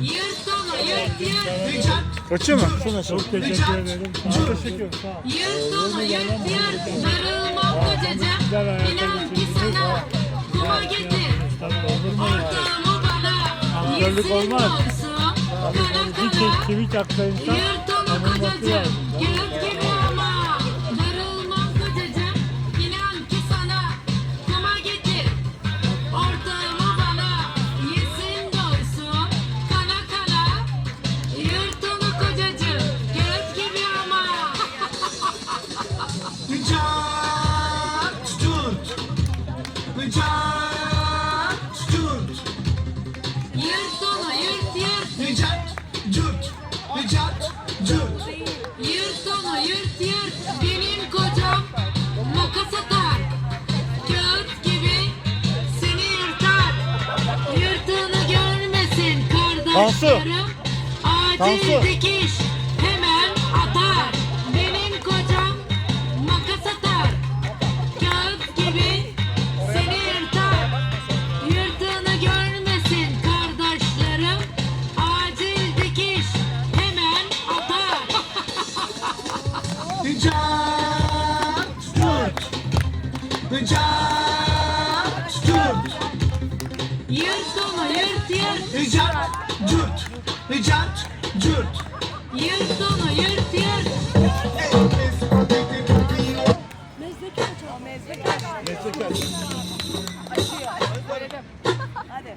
Yırt onu yırt yırt. Kaçıyor mu? Şuna çok teşekkür ederim. Çok teşekkür ederim. Yırt onu yırt yırt. Sarılmam kocacığım. İnan ki sana kuma getir. Ortağımı bana. Yesin olsun. Kara kara. Yırt onu kocacığım. Richard Stewart. Yırt onu yırt yırt Stewart. Yırt onu yırt yırt Benim kocam makas atar Kağıt gibi seni yırtar Yırtığını görmesin Tansu. kardeşlerim Acil Tansu. dikiş Richard Stewart. Richard Stewart. Yırt onu yırt yırt Richard Stewart. Richard Stewart. Yırt onu yırt yırt Mezdeki açalım. Mezdeki açalım. Açıyor. Hadi.